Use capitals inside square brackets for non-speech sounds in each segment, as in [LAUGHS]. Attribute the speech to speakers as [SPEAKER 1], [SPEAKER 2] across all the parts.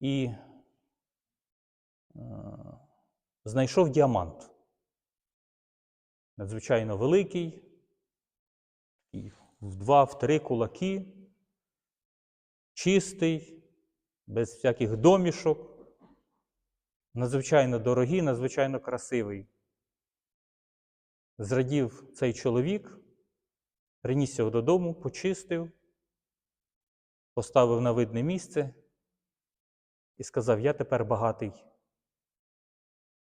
[SPEAKER 1] і е, знайшов діамант. Надзвичайно великий, і в два, в три кулаки, чистий, без всяких домішок, надзвичайно дорогий, надзвичайно красивий. Зрадів цей чоловік, приніс його додому, почистив, поставив на видне місце і сказав: Я тепер багатий.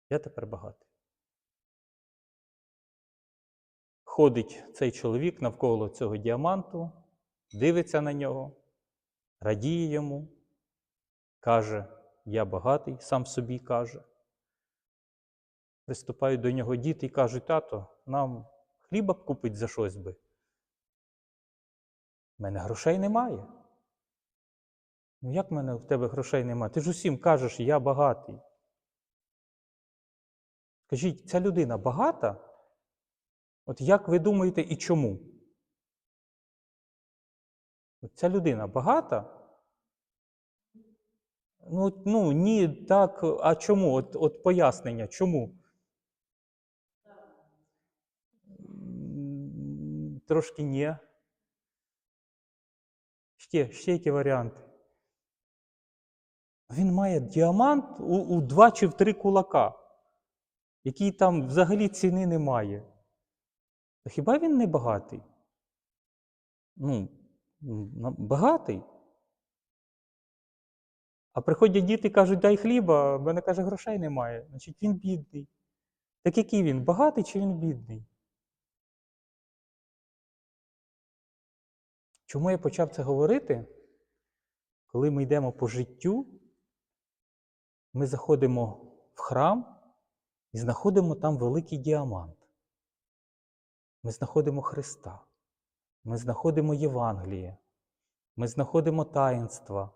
[SPEAKER 1] Я тепер багатий. Ходить цей чоловік навколо цього діаманту, дивиться на нього, радіє йому, каже, я багатий, сам собі каже. Приступають до нього діти і кажуть, тато, нам хліба купить за щось би. У мене грошей немає. Ну як в мене в тебе грошей немає? Ти ж усім кажеш, я багатий. Скажіть, ця людина багата? От як ви думаєте і чому? От ця людина багата? Ну, ну ні, так, а чому? От, от пояснення, чому? Трошки ні. Ще, ще які варіанти? Він має діамант у, у два чи в три кулака, який там взагалі ціни немає. То хіба він не багатий? Ну, багатий. А приходять діти і кажуть, дай хліба, в мене каже, грошей немає. Значить, він бідний. Так який він? Багатий чи він бідний? Чому я почав це говорити? Коли ми йдемо по життю, ми заходимо в храм і знаходимо там великий діамант. Ми знаходимо Христа, ми знаходимо Євангеліє, ми знаходимо таїнства.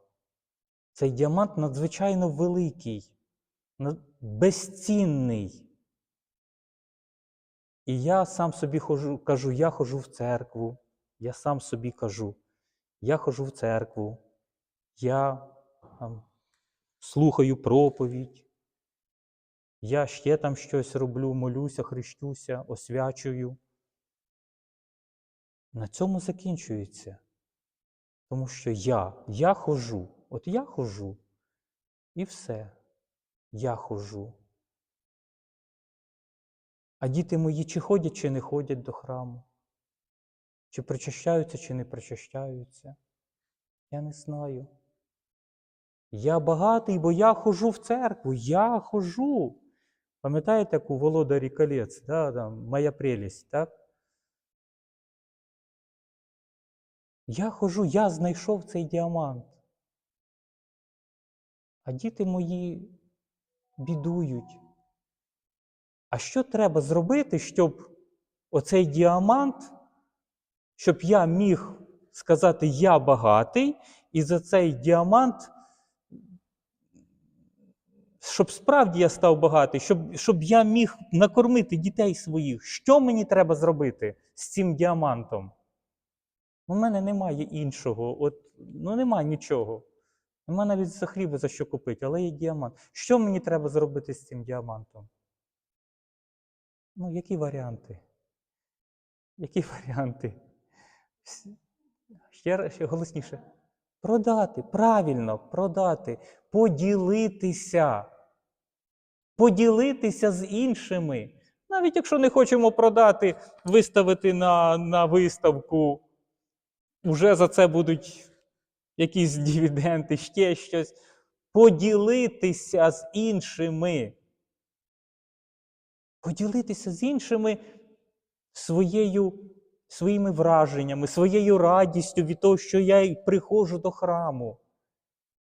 [SPEAKER 1] Цей діамант надзвичайно великий, безцінний. І я сам собі хожу, кажу, я хожу в церкву, я сам собі кажу, я хожу в церкву, я там, слухаю проповідь, я ще там щось роблю, молюся, хрещуся, освячую. На цьому закінчується. Тому що я, я хожу, от я хожу, і все. Я хожу. А діти мої чи ходять, чи не ходять до храму? Чи причащаються, чи не причащаються? Я не знаю. Я багатий, бо я хожу в церкву, я хожу. Пам'ятаєте, як у володарі колець, да, там, моя прелість, так? Я хожу, я знайшов цей діамант. А діти мої бідують. А що треба зробити, щоб оцей діамант, щоб я міг сказати, я багатий, і за цей діамант, щоб справді я став багатий, щоб, щоб я міг накормити дітей своїх. Що мені треба зробити з цим діамантом? У мене немає іншого, от, ну немає нічого. Нема навіть за хліба за що купити, але є діамант. Що мені треба зробити з цим діамантом? Ну, які варіанти? Які [LAUGHS] варіанти? Ще, ще голосніше. Продати, правильно, продати, поділитися. Поділитися з іншими. Навіть якщо не хочемо продати, виставити на, на виставку, вже за це будуть якісь дивіденди, ще щось. Поділитися з іншими. Поділитися з іншими своєю, своїми враженнями, своєю радістю від того, що я приходжу до храму.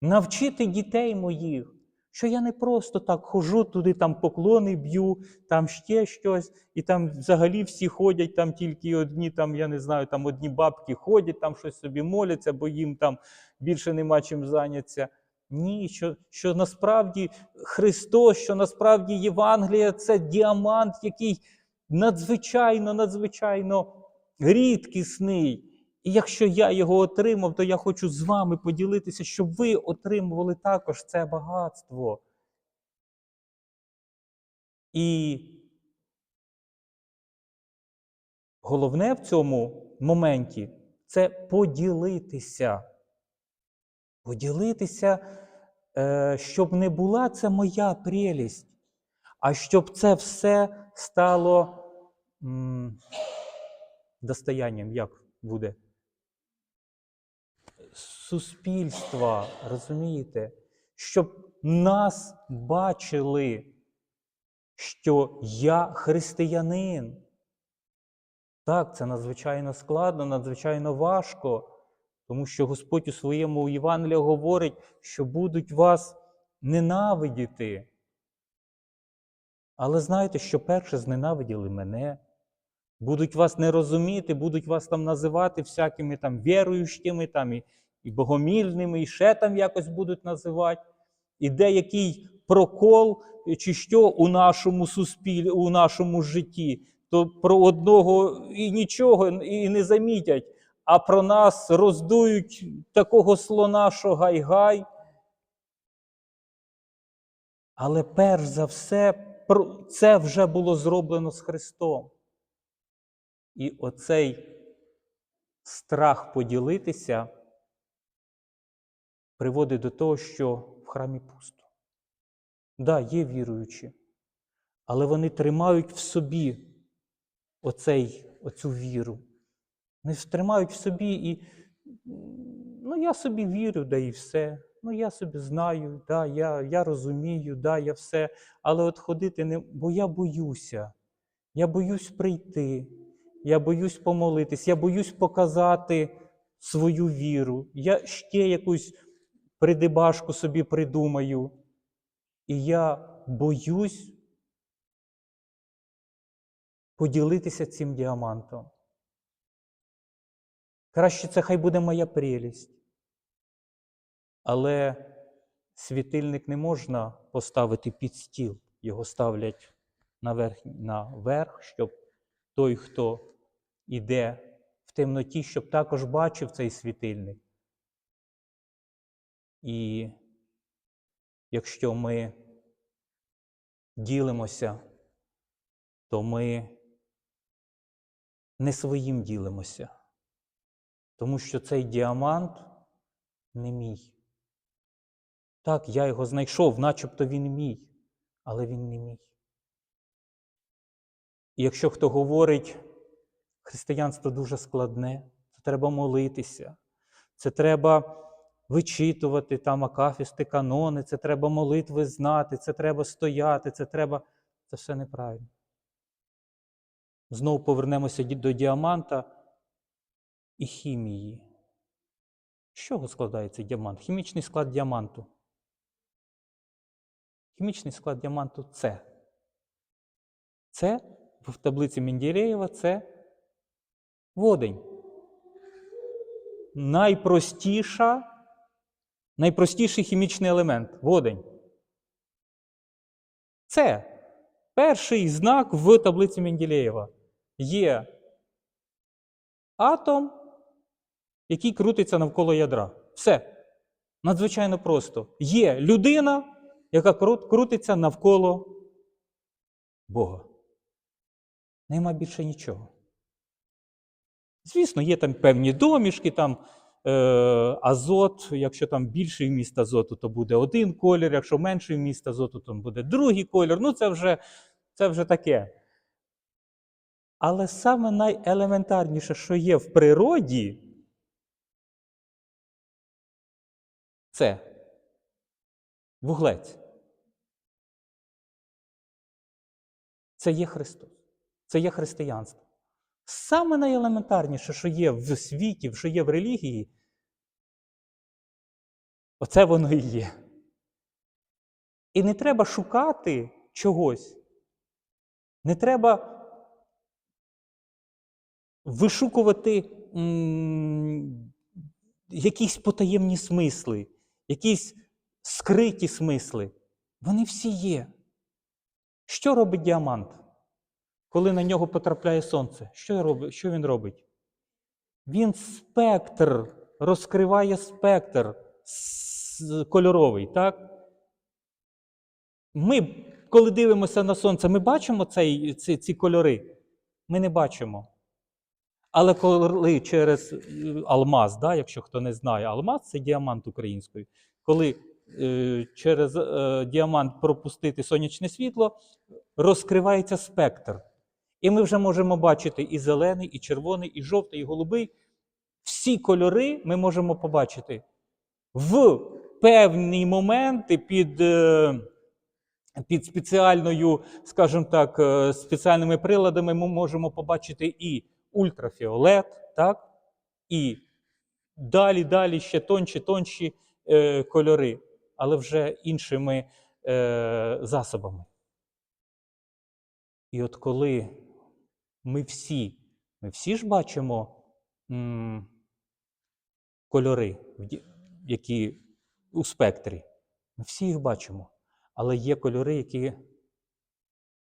[SPEAKER 1] Навчити дітей моїх, що я не просто так хожу туди, там поклони б'ю, там ще щось, і там взагалі всі ходять, там тільки одні, там, я не знаю, там одні бабки ходять, там щось собі моляться, бо їм там більше нема чим зайнятися. Ні, що, що насправді Христос, що насправді Євангелія це діамант, який надзвичайно, надзвичайно рідкісний. І якщо я його отримав, то я хочу з вами поділитися, щоб ви отримували також це багатство. І головне в цьому моменті це поділитися. Поділитися, е, щоб не була це моя прелість, а щоб це все стало достоянням, як буде? Суспільства, розумієте? Щоб нас бачили, що я християнин. Так, це надзвичайно складно, надзвичайно важко, тому що Господь у своєму Євангелії говорить, що будуть вас ненавидіти. Але знайте, що перше зненавиділи мене, будуть вас не розуміти, будуть вас там називати всякими там віруючими, там і, і богомільними, і ще там якось будуть називати. І деякий прокол е, чи що у нашому суспіль, у нашому житті, то про одного і нічого і не замітять, а про нас роздують такого слона, що гай-гай. Але перш за все, це вже було зроблено з Христом. І оцей страх поділитися приводить до того, що в храмі пусто. Да, є віруючі, але вони тримають в собі оцей, оцю віру. Вони тримають в собі і ну, я собі вірю, да і все. Ну, я собі знаю, да, я, я розумію, да, я все. Але от ходити не, бо я боюся. Я боюсь прийти, я боюсь помолитись, я боюсь показати свою віру. Я ще якусь придибашку собі придумаю. І я боюсь поділитися цим діамантом. Краще це хай буде моя прелість. Але світильник не можна поставити під стіл. Його ставлять наверх, наверх, щоб той, хто йде в темноті, щоб також бачив цей світильник. І якщо ми ділимося, то ми не своїм ділимося, тому що цей діамант не мій. Так, я його знайшов, начебто він мій, але він не мій. І якщо хто говорить, християнство дуже складне, це треба молитися, це треба вичитувати там акафісти, канони, це треба молитви знати, це треба стояти, це треба. Це все неправильно. Знову повернемося до діаманта і хімії. З чого складається діамант? Хімічний склад діаманту. Хімічний склад діаманту це. Це в таблиці Менделєєва це водень. Найпростіша, найпростіший хімічний елемент водень. Це перший знак в таблиці Менделєєва. Є атом, який крутиться навколо ядра. Все. Надзвичайно просто. Є людина, яка крутиться навколо Бога. Нема більше нічого. Звісно, є там певні домішки, там е, азот. Якщо там більший вміст азоту, то буде один колір, якщо менший вміст азоту, то буде другий колір. Ну, це вже, це вже таке. Але саме найелементарніше, що є в природі, це вуглець. Це є Христос. Це є християнство. Саме найелементарніше, що є в світі, що є в релігії, оце воно і є. І не треба шукати чогось. Не треба вишукувати м, якісь потаємні смисли, якісь скриті смисли. Вони всі є. Що робить діамант, коли на нього потрапляє сонце? Що, він робить? Він спектр, розкриває спектр кольоровий, так? Ми, коли дивимося на сонце, ми бачимо цей, ці, ці кольори? Ми не бачимо. Але коли через е, алмаз, да, якщо хто не знає, алмаз це діамант українською. Коли е, через е, діамант пропустити сонячне світло, розкривається спектр. І ми вже можемо бачити і зелений, і червоний, і жовтий, і голубий. Всі кольори ми можемо побачити в певні моменти під, е, під спеціальною, скажімо так, е, спеціальними приладами ми можемо побачити і ультрафіолет, так? і далі, далі ще тонші, тонші е, кольори, але вже іншими е, засобами. І от коли ми всі, ми всі ж бачимо м, кольори, які у спектрі, ми всі їх бачимо, але є кольори, які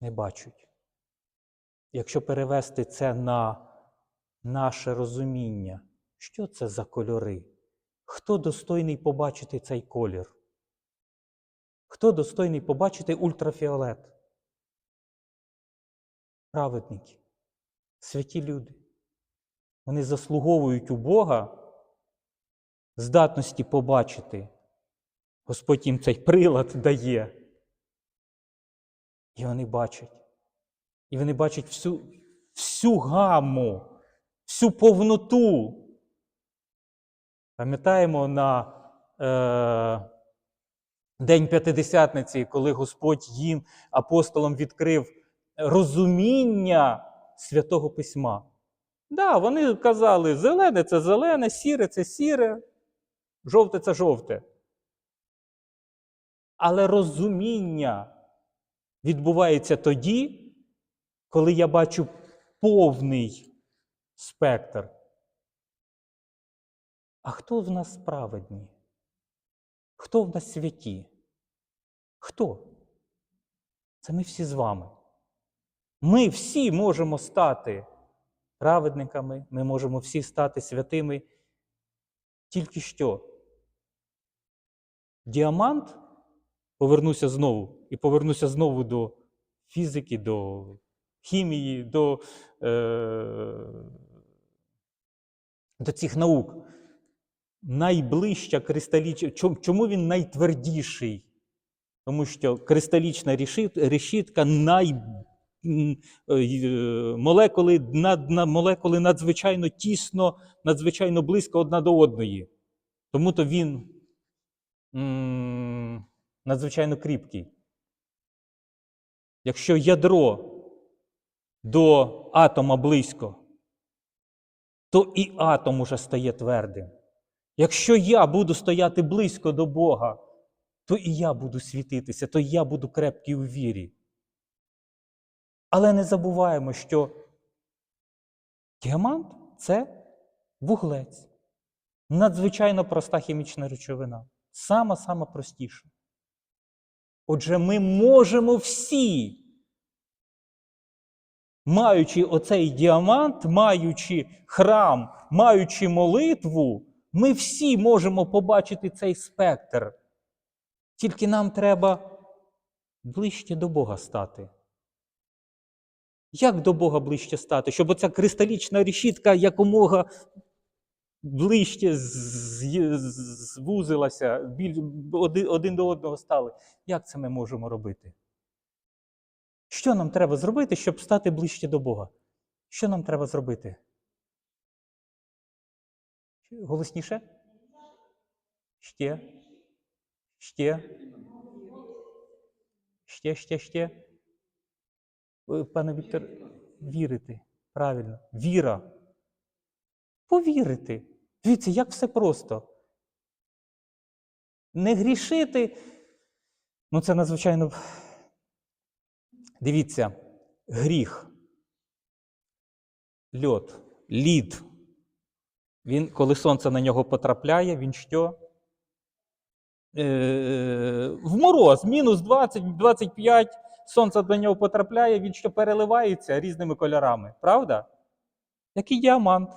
[SPEAKER 1] не бачать. Якщо перевести це на наше розуміння, що це за кольори? Хто достойний побачити цей колір? Хто достойний побачити ультрафіолет? Праведники, святі люди. Вони заслуговують у Бога здатності побачити. Господь їм цей прилад дає. І вони бачать. І вони бачать всю, всю гаму, всю повноту. Пам'ятаємо на е, День П'ятидесятниці, коли Господь їм, апостолам, відкрив розуміння Святого Письма. Да, вони казали, зелене це зелене, сіре це сіре, жовте це жовте. Але розуміння відбувається тоді, коли я бачу повний спектр. А хто в нас праведні? Хто в нас святі? Хто? Це ми всі з вами. Ми всі можемо стати праведниками, ми можемо всі стати святими. Тільки що? Діамант, повернуся знову, і повернуся знову до фізики, до хімії, до, е, до цих наук. Найближча кристалічна. Чому він найтвердіший? Тому що кристалічна решітка най, молекули, над, молекули надзвичайно тісно, надзвичайно близько одна до одної. Тому то він надзвичайно кріпкий. Якщо ядро до атома близько, то і атом уже стає твердим. Якщо я буду стояти близько до Бога, то і я буду світитися, то я буду крепкий у вірі. Але не забуваємо, що діамант це вуглець. Надзвичайно проста хімічна речовина. Сама-сама простіша. Отже, ми можемо всі, маючи оцей діамант, маючи храм, маючи молитву, ми всі можемо побачити цей спектр. Тільки нам треба ближче до Бога стати. Як до Бога ближче стати? Щоб оця кристалічна решітка якомога ближче звузилася, один до одного стали. Як це ми можемо робити? Що нам треба зробити, щоб стати ближче до Бога? Що нам треба зробити? Голосніше? Ще? Ще? Ще, ще, ще. Пане Віктор, вірити. Правильно. Віра. Повірити. Дивіться, як все просто. Не грішити. Ну, це надзвичайно. Дивіться, гріх. Льот, лід. Він, коли сонце на нього потрапляє, він що? Е, в мороз, мінус 20, 25, сонце до нього потрапляє, він що переливається різними кольорами. Правда? Як і діамант.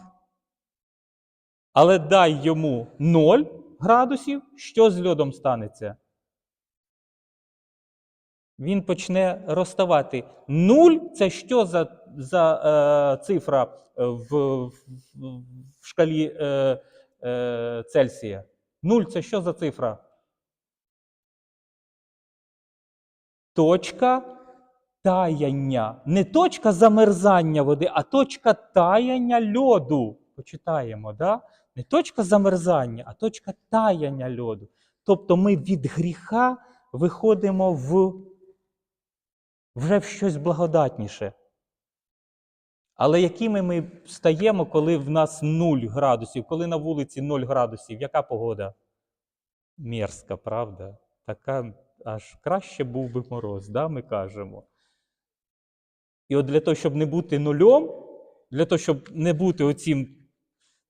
[SPEAKER 1] Але дай йому 0 градусів, що з льодом станеться? Він почне розставати. 0 це що за, за е, цифра в, в, в шкалі е, е, Цельсія? 0 це що за цифра? Точка таяння. Не точка замерзання води, а точка таяння льоду. Почитаємо, да? Не точка замерзання, а точка таяння льоду. Тобто ми від гріха виходимо в вже в щось благодатніше. Але якими ми стаємо, коли в нас 0 градусів, коли на вулиці 0 градусів, яка погода? Мерзка, правда? Така аж краще був би мороз, да, ми кажемо. І от для того, щоб не бути нульом, для того, щоб не бути оцім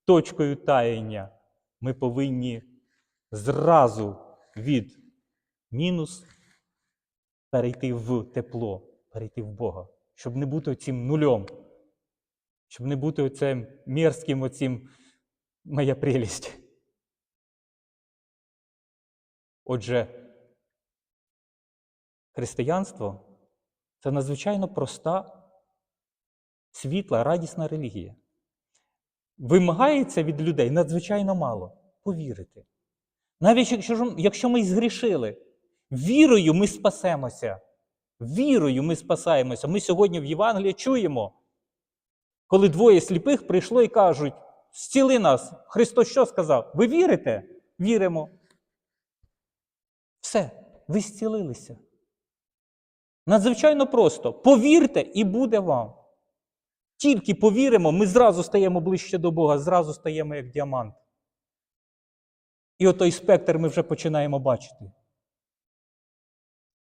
[SPEAKER 1] точкою таяння, ми повинні зразу від мінус перейти в тепло, перейти в Бога, щоб не бути оцім нульом, щоб не бути оцим мерзким оцім моя прелість. Отже, християнство це надзвичайно проста, світла, радісна релігія. Вимагається від людей надзвичайно мало повірити. Навіть якщо, якщо ми згрішили, вірою ми спасемося. Вірою ми спасаємося. Ми сьогодні в Євангелії чуємо, коли двоє сліпих прийшло і кажуть: зціли нас. Христос що сказав? Ви вірите? Віримо. Все, ви зцілилися. Надзвичайно просто. Повірте, і буде вам. Тільки повіримо, ми зразу стаємо ближче до Бога, зразу стаємо як діамант. І отой спектр ми вже починаємо бачити.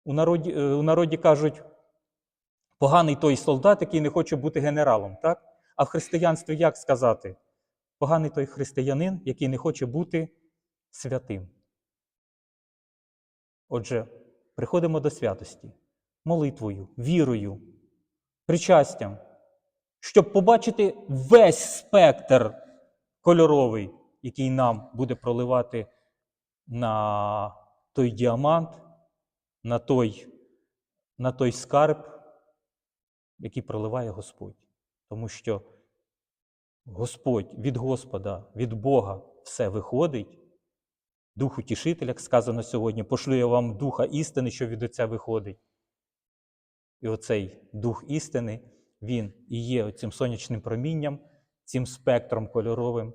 [SPEAKER 1] У народі, е, у народі кажуть, поганий той солдат, який не хоче бути генералом. так? А в християнстві як сказати? Поганий той християнин, який не хоче бути святим. Отже, приходимо до святості молитвою, вірою, причастям, щоб побачити весь спектр кольоровий, який нам буде проливати на той діамант, на той, на той скарб, який проливає Господь. Тому що Господь від Господа, від Бога все виходить. Дух утішитель, як сказано сьогодні, пошлю я вам духа істини, що від Отця виходить. І оцей дух істини, він і є цим сонячним промінням, цим спектром кольоровим,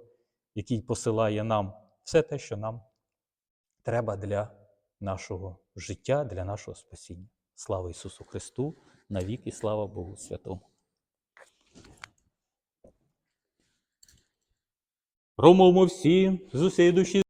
[SPEAKER 1] який посилає нам все те, що нам треба для нашого життя, для нашого спасіння. Слава Ісусу Христу, навік і слава Богу Святому. Промовмо всі з усієї душі.